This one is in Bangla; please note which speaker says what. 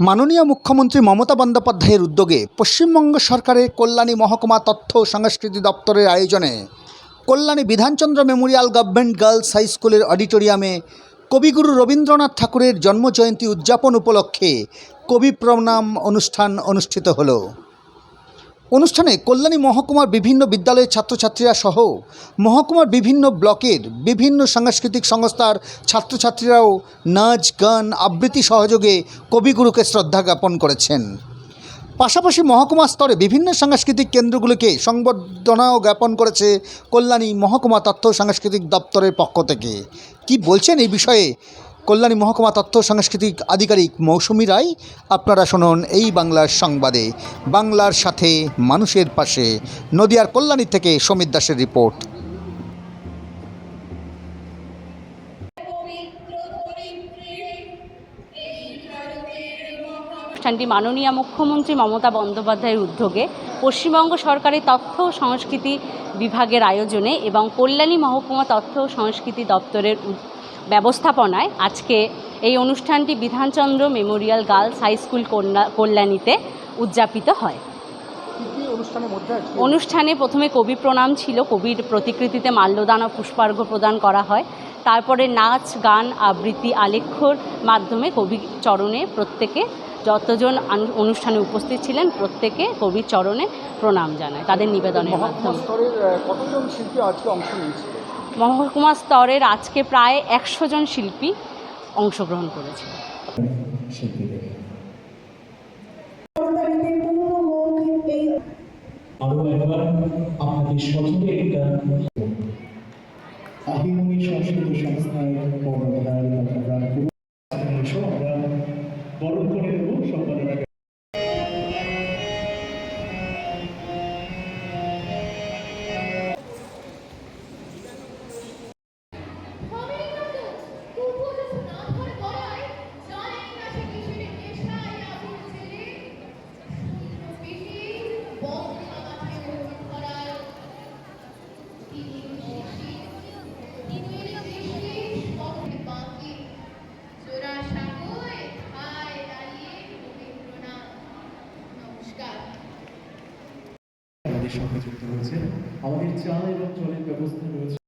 Speaker 1: মাননীয় মুখ্যমন্ত্রী মমতা বন্দ্যোপাধ্যায়ের উদ্যোগে পশ্চিমবঙ্গ সরকারের কল্যাণী মহকুমা তথ্য ও সংস্কৃতি দপ্তরের আয়োজনে Kalyani Bidhan Chandra memorial government girls high স্কুলের অডিটোরিয়ামে কবিগুরু রবীন্দ্রনাথ ঠাকুরের জন্মজয়ন্তী উদযাপন উপলক্ষে কবি প্রণাম অনুষ্ঠান অনুষ্ঠিত হলো। অনুষ্ঠানে কল্যাণী মহকুমার বিভিন্ন বিদ্যালয়ের ছাত্রছাত্রীরা সহ মহকুমার বিভিন্ন ব্লকের বিভিন্ন সাংস্কৃতিক সংস্থার ছাত্রছাত্রীরাও নাচ, গান, আবৃত্তি সহযোগে কবিগুরুকে শ্রদ্ধা জ্ঞাপন করেছেন। পাশাপাশি মহকুমা স্তরে বিভিন্ন সাংস্কৃতিক কেন্দ্রগুলিকে সংবর্ধনাও জ্ঞাপন করেছে কল্যাণী মহকুমা তথ্য সাংস্কৃতিক দপ্তরের পক্ষ থেকে। কি বলছেন এই বিষয়ে কল্যাণী মহকুমা তথ্য সাংস্কৃতিক আধিকারিক মৌসুমী রায়, আপনারা শুনুন এই বাংলার সংবাদে। বাংলার সাথে মানুষের পাশে, নদিয়ার কল্যাণী থেকে সমীর দাসের রিপোর্ট।
Speaker 2: অনুষ্ঠানটি মাননীয় মুখ্যমন্ত্রী মমতা বন্দ্যোপাধ্যায়ের উদ্যোগে পশ্চিমবঙ্গ সরকারের তথ্য ও সংস্কৃতি বিভাগের আয়োজনে এবং কল্যাণী মহকুমা তথ্য ও সংস্কৃতি দপ্তরের ব্যবস্থাপনায় আজকে এই অনুষ্ঠানটি Bidhan Chandra memorial girls high school কল্যাণীতে উদযাপিত হয়। অনুষ্ঠানে প্রথমে কবি প্রণাম ছিল কবির প্রতিকৃতিতে মাল্যদান ও পুষ্পার্ঘ্য প্রদান করা হয়। তারপরে নাচ গান আবৃত্তি আলেখ্যর মাধ্যমে কবি চরণে প্রত্যেকে যতজন অনুষ্ঠানে উপস্থিত ছিলেন প্রত্যেকে কবির চরণে প্রণাম জানায় তাদের নিবেদনের মাধ্যমে। মহকুমা স্তরের আজকে প্রায় একশো জন শিল্পী অংশগ্রহণ করেছে।
Speaker 3: আরও একবার আপনাদের একটা
Speaker 4: আহিমনি সংস্কৃত সংস্থায় কর্মধার সঙ্গে হয়েছে আমাদের চা এবং জলের ব্যবস্থা রয়েছে।